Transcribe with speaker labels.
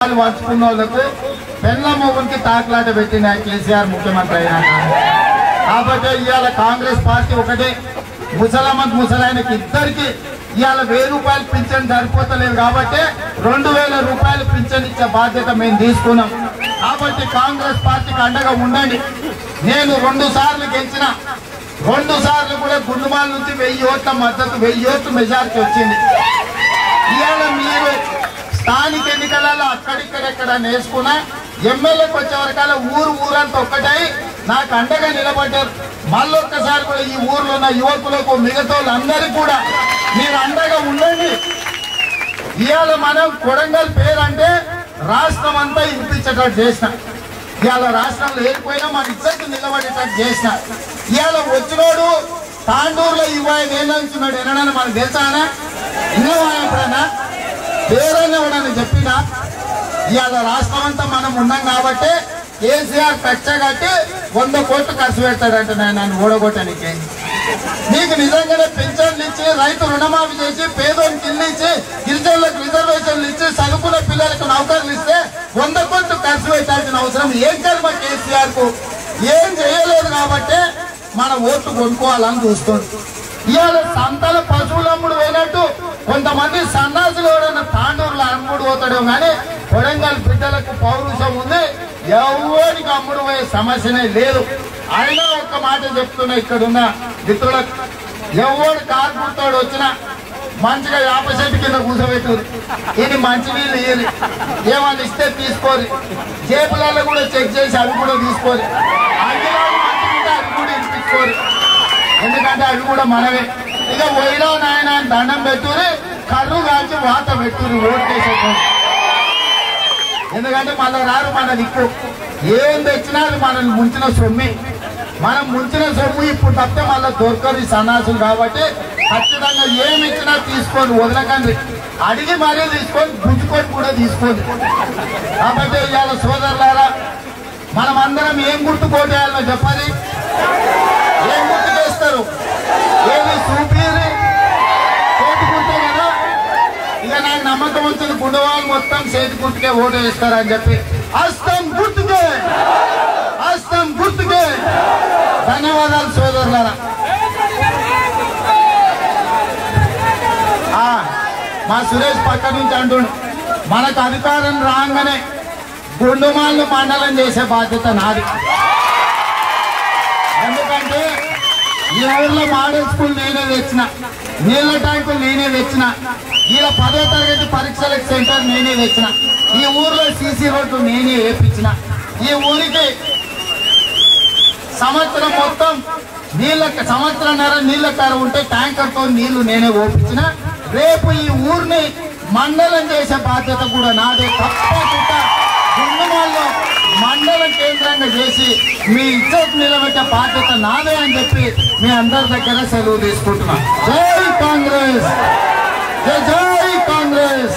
Speaker 1: వాళ్ళు పంచుకున్న వాళ్ళకు పెళ్ళ మొగునికి తాకులాట పెట్టిన కేసీఆర్ ముఖ్యమంత్రి అయినాక కాబట్టి ఇవాళ కాంగ్రెస్ పార్టీ ఒకటే ముసలమ్మకి ముసలాయనకి ఇద్దరికి ఇవాళ వెయ్యి రూపాయలు పింఛన్ సరిపోతలేదు కాబట్టి రెండు వేల రూపాయలు పింఛన్ ఇచ్చే బాధ్యత మేము తీసుకున్నాం. కాబట్టి కాంగ్రెస్ పార్టీకి అండగా ఉండండి. నేను రెండు సార్లు గెలిచిన రెండు సార్లు కూడా గుండుమాల నుంచి వెయ్యి ఓట్ల మద్దతు వెయ్యి ఓట్లు మెజార్టీ వచ్చింది. ఇవాళ మీరు స్థానిక ఎన్నికలలో అక్కడిక్కడెక్కడ నేర్చుకున్నా ఎమ్మెల్యేకి వచ్చే వరకాల ఊరు ఊరంతా ఒక్కటై నాకు అండగా నిలబడ్డారు. మళ్ళొక్కసారి కూడా ఈ ఊర్లో ఉన్న యువకులకు మిగతా వాళ్ళందరికీ కూడా మీరు అండగా ఉండండి. ఇవాళ మనం కొడంగల్ పేరు అంటే రాష్ట్రం అంతా ఇప్పించేటట్టు చేసిన. ఇవాళ రాష్ట్రంలో ఏడిపోయినా మన ఇద్దరికి నిలబడేటట్టు చేసిన. ఇవాళ వచ్చినోడు తాండూరులో ఇరవై ఐదు నుంచి ఉన్నాడు ఎన్నడని మనకు తెలుసానా ఇన్నవా ఎప్పుడన్నా పేరైనా ఎవడని చెప్పినా ఇవాళ రాష్ట్రం అంతా మనం ఉన్నాం కాబట్టి కేసీఆర్ కచ్చ కట్టి వంద కోట్లు ఖర్చు పెడతాడంట నన్ను ఓడగొట్టడానికి నీకు నిజంగానే పెన్షన్లు ఇచ్చి రైతు రుణమాఫీ చేసి పేదోనికి ఇల్లు ఇచ్చి గిరిజనులకు రిజర్వేషన్లు ఇచ్చి చదువుకున్న పిల్లలకు నౌకర్లు ఇస్తే వంద కోట్లు ఖర్చు పెట్టాల్సిన అవసరం ఏం కర్మ కేసీఆర్కు ఏం చేయలేదు కాబట్టి మన ఓట్లు కొనుక్కోవాలని చూస్తుంది. ఇవాళ సంతల పశువులు అమ్ముడు పోయినట్టు కొంతమంది సన్నాసులు ఎవరైనా తాండూరులో అమ్ముడు పోతాడో కానీ కొడంగల్ బిడ్డలకు పౌరుషం ఉంది. ఎవరికి అమ్ముడు పోయే సమస్యనే లేదు. అయినా ఒక్క మాట చెప్తున్నా ఇక్కడున్న మిత్రులకు. ఎవడు కారు పుట్టాడు వచ్చినా మంచిగా యాప చెట్టు కింద కూర్చోబెట్టారు ఇది మంచి నీళ్ళు ఇయ్యరు. ఏమని ఇస్తే తీసుకోరు. జేబులలో కూడా చెక్ చేసి అవి కూడా తీసుకోరు అందులో మంచిగా ఉంటే అవి కూడా ఇప్పించుకోరు ఎందుకంటే అవి కూడా మనమే. ఇక పోయినా నాయన దండం పెట్టుకుని కర్రు కాల్చి వాత పెట్టుకుని ఓటు ఎందుకంటే మళ్ళీ రారు మన దిక్కు. ఏం తెచ్చినా అది మనల్ని ముంచిన సొమ్మి. మనం ముంచిన సొమ్ము ఇప్పుడు తప్పితే మళ్ళీ దొరకరు సన్నాసులు కాబట్టి ఖచ్చితంగా ఏమి ఇచ్చినా తీసుకొని వదలకండి. అడిగి మరీ తీసుకొని గుంజుకొని కూడా తీసుకోండి. కాబట్టి ఇవాళ సోదరులారా మనం అందరం ఏం గుర్తుకోటేయాలో చెప్పాలి? నాకు నమ్మకం వచ్చింది గుండవాళ్ళు మొత్తం చేతి గుర్తుకే ఓటు వేస్తారని చెప్పి. అస్తం గుర్తుకే! అస్తం గుర్తుకే! ధన్యవాదాలు సోదరులారా. ఆ, మా సురేష్ పక్క నుంచి అంటుండు మనకు అధికారం రాగానే గుండుమాలను మండలం చేసే బాధ్యత నాది. ఎందుకంటే ఈ ఊర్లో మోడల్ స్కూల్ నేనే తెచ్చిన నీళ్ళ ట్యాంకులు నేనే తెచ్చిన. ఇలా పదో తరగతి పరీక్షలకు సెంటర్ నేనే తెచ్చిన ఈ ఊర్లో సీసీ రోడ్లు నేనే వేపించిన. ఈ ఊరికి సంవత్సరం మొత్తం నీళ్ళ సంవత్సరంన్నర నీళ్ళ కార ఉంటే ట్యాంకర్తో నీళ్ళు నేనే ఓపించిన. రేపు ఈ ఊరిని మండలం చేసే బాధ్యత కూడా నాదే. తప్పకుండా మండలం కేంద్రంగా చేసి మీ ఇజ్జత్ నిలబెట్టే బాధ్యత నాదే అని చెప్పి మీ అందరి దగ్గర సెలవు తీసుకుంటున్నా. జై కాంగ్రెస్ జై జై కాంగ్రెస్